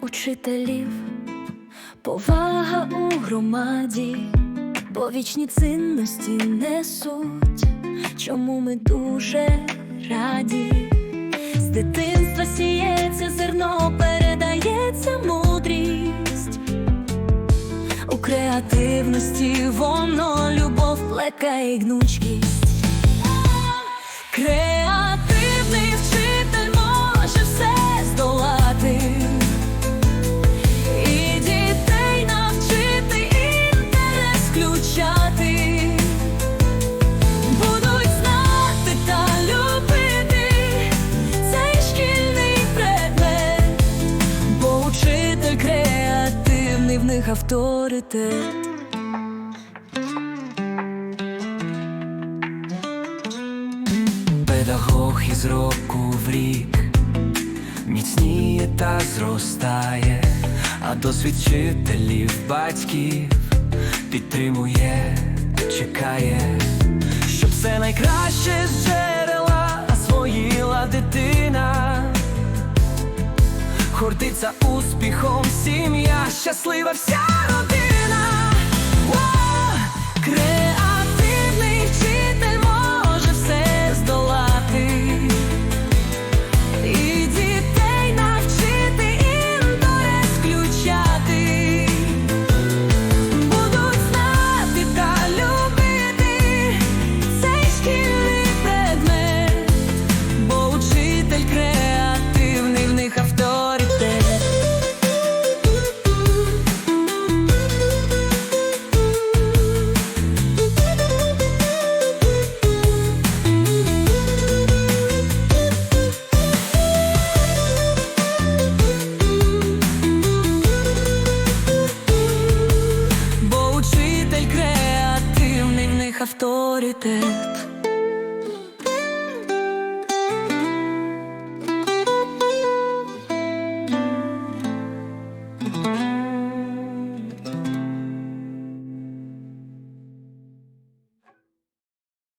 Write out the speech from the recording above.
учителів, повага у громаді, бо вічні цінності несуть, чому ми дуже раді. З дитинства сіється зерно, передається мудрість. У креативності воно любов, плекає й гнучкість. В них авторитет. Педагог із року в рік міцніє та зростає, а досвід вчителів, батьків підтримує, чекає, щоб все найкраще з джерела освоїла дитина. Гордиться успіхом сім'я, щаслива вся родина. Авторитет.